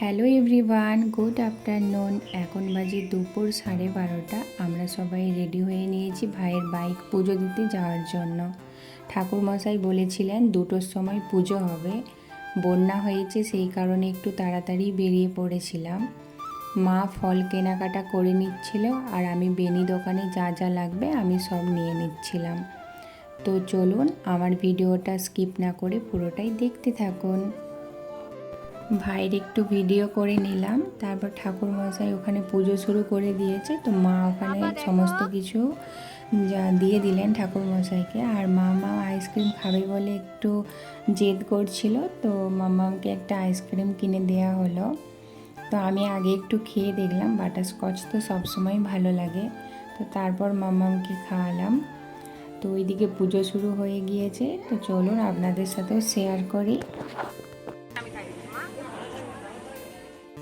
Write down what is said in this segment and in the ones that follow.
Hello everyone, good afternoon. এখন বাজে দুপুর সাড়ে বারোটা। আমরা সবাই রেডি হয়ে নিয়েছি ভাইয়ের বাইক পুজো দিতে যাওয়ার জন্য। ঠাকুরমশাই বলেছিলেন দুটোর সময় পুজো হবে। বন্যা হয়েছে সেই কারণে একটু তাড়াতাড়ি বেরিয়ে পড়েছিলাম। মা ফল কেনাকাটা করে নিচ্ছিল আর আমি বেনি দোকানে যা যা লাগবে আমি সব নিয়ে নিচ্ছিলাম। তো চলুন আমার ভিডিওটা স্কিপ না করে পুরোটাই দেখতে থাকুন। ভাইয়ের একটু ভিডিও করে নিলাম। তারপর ঠাকুর মশাই ওখানে পুজো শুরু করে দিয়েছে। তো মা ওখানে সমস্ত কিছু যা দিয়ে দিলেন ঠাকুর মশাইকে আর মামা আইসক্রিম খাবে বলে একটু জেদ করছিল। তো মামাকে একটা আইসক্রিম কিনে দেওয়া হলো। তো আমি আগে একটু খেয়ে দেখলাম। বাটারস্কচ তো সবসময় ভালো লাগে। তো তারপর মামাকে খাওয়ালাম। তো ওইদিকে পুজো শুরু হয়ে গিয়েছে। তো চলুন আপনাদের সাথেও শেয়ার করি।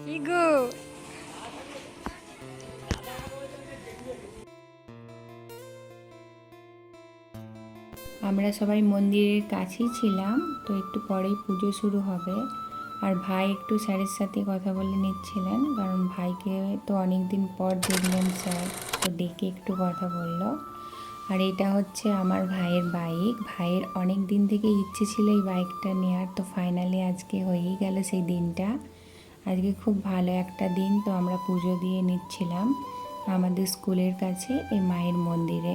আমরা সবাই মন্দিরের কাছেই ছিলাম, তো একটু পরেই পুজো শুরু হবে। আর ভাই একটু স্যারের সাথে কথা বলে নিচ্ছিলেন, কারণ ভাইকে তো অনেক দিন পর দেখলেন স্যার, তো ডেকে একটু কথা বলল। আর এটা হচ্ছে আমার ভাইয়ের বাইক। ভাইয়ের অনেক দিন থেকে ইচ্ছে ছিল এই বাইকটা নেওয়ার তো ফাইনালি আজকে হয়েই গেল সেই দিনটা। আজকে খুব ভালো একটা দিন তো আমরা পুজো দিয়ে নিচ্ছিলাম আমাদের স্কুলের কাছে এই মায়ের মন্দিরে।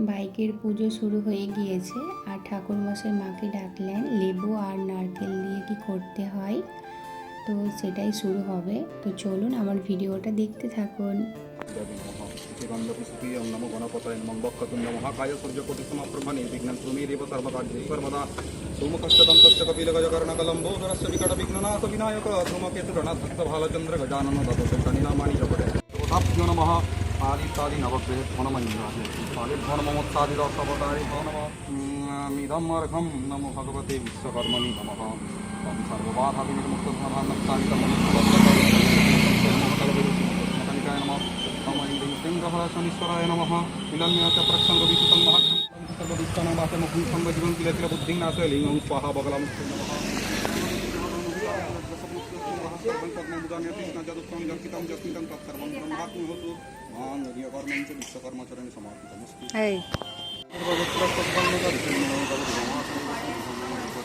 বাইকের পুজো শুরু হয়ে গিয়েছে আর ঠাকুরমশাই মাকে ডাকলেন, লেবু আর নারকেল দিয়ে কি করতে হয়? তো সেটাই শুরু হবে। তো চলুন আমার ভিডিওটা দেখতে থাকুন। সর্বদা ভালচন্দ্র গজানন দত শঙ্কনিনামানি জপটে নমঃ আদিত্যাদি নবগ্রহে ধনমঞ্জুরাজে পালিভ্যো নমোত্সাদি রসবতারি নমঃ মিদম অর্ঘম নমো ভগবতে বিশ্বকর্মণি নমঃ। সর্ববাধা বিনির্মুক্ত ধর্মান্নকালিকমনিকায় নমঃ। নম। ইন্দ্রহর শনীশ্বরায় নমঃ। মিলন্য চ প্রসঙ্গ বিশুতং মহাঘ্যম সর্বদুষ্টানাং বাসমুখং সম্বজীবং কিল কিল বুদ্ধিং নাশয় লিঙ্গং স্বাহা বগলম বিশ্বকর্মচরণে সমর্পিতমস্তি এই না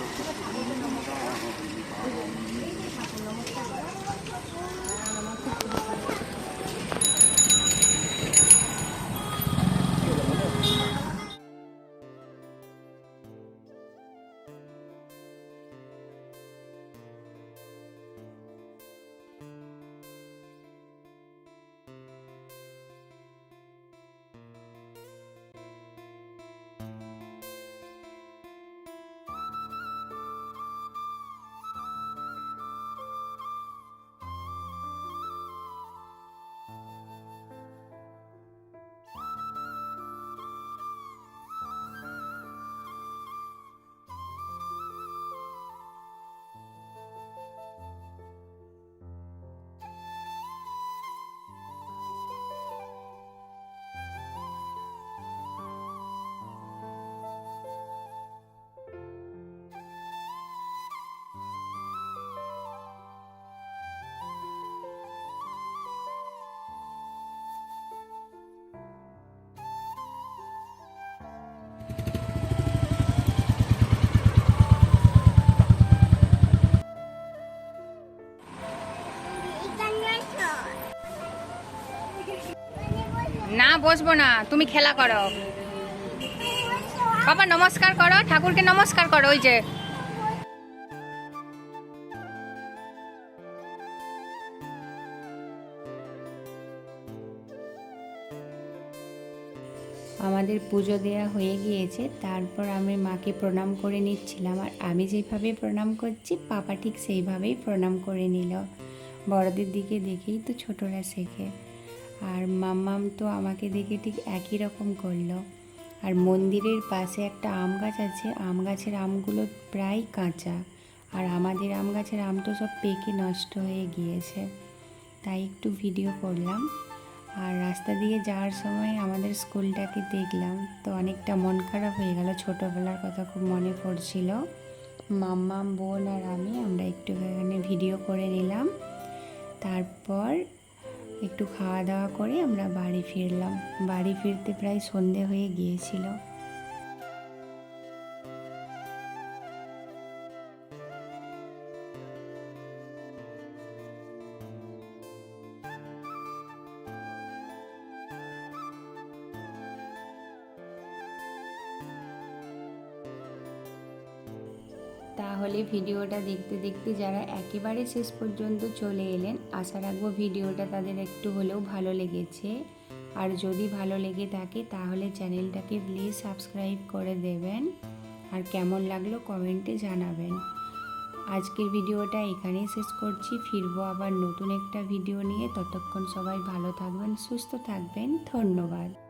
বসবো না, তুমি খেলা করো। বাবা, নমস্কার করো, ঠাকুরকে নমস্কার করো, ওই যে। আমাদের পুজো দেওয়া হয়ে গিয়েছে, তারপর আমি মাকে প্রণাম করে নিচ্ছিলাম, আর আমি যেভাবে প্রণাম করছি, পাপা ঠিক সেইভাবেই প্রণাম করে নিল। বড়দের দিকে দেখেই তো ছোটরা শেখে। আর মাম্মাম তো আমাকে দেখে ঠিক একই রকম করল। আর মন্দিরের পাশে একটা আম গাছ আছে, আম গাছের আমগুলো প্রায় কাঁচা। আর আমাদের আম গাছের আম তো সব পেকে নষ্ট হয়ে গিয়েছে। তাই একটু ভিডিও করলাম। আর রাস্তা দিয়ে যাওয়ার সময় আমাদের স্কুলটাকে দেখলাম। তো অনেকটা মন খারাপ হয়ে গেল। ছোটোবেলার কথা খুব মনে পড়ছিল। মাম্মাম, বোন আর আমি আমরা একটু ভিডিও করে নিলাম। তারপর একটু খাওয়া দাওয়া করে আমরা বাড়ি ফিরলাম। বাড়ি ফিরতে প্রায় সন্ধে হয়ে গিয়েছিল। তাহলে ভিডিওটা দেখতে দেখতে যারা একেবারে শেষ পর্যন্ত চলে এলেন, আশা রাখব ভিডিওটা তাদের একটু হলেও ভালো লেগেছে। আর যদি ভালো লেগে থাকে, তাহলে চ্যানেলটাকে প্লিজ সাবস্ক্রাইব করে দেবেন। আর কেমন লাগল কমেন্টে জানাবেন। আজকের ভিডিওটা এখানেই শেষ করছি। ফিরবো আবার নতুন একটা ভিডিও নিয়ে। ততক্ষণ সবাই ভালো থাকবেন, সুস্থ থাকবেন। ধন্যবাদ।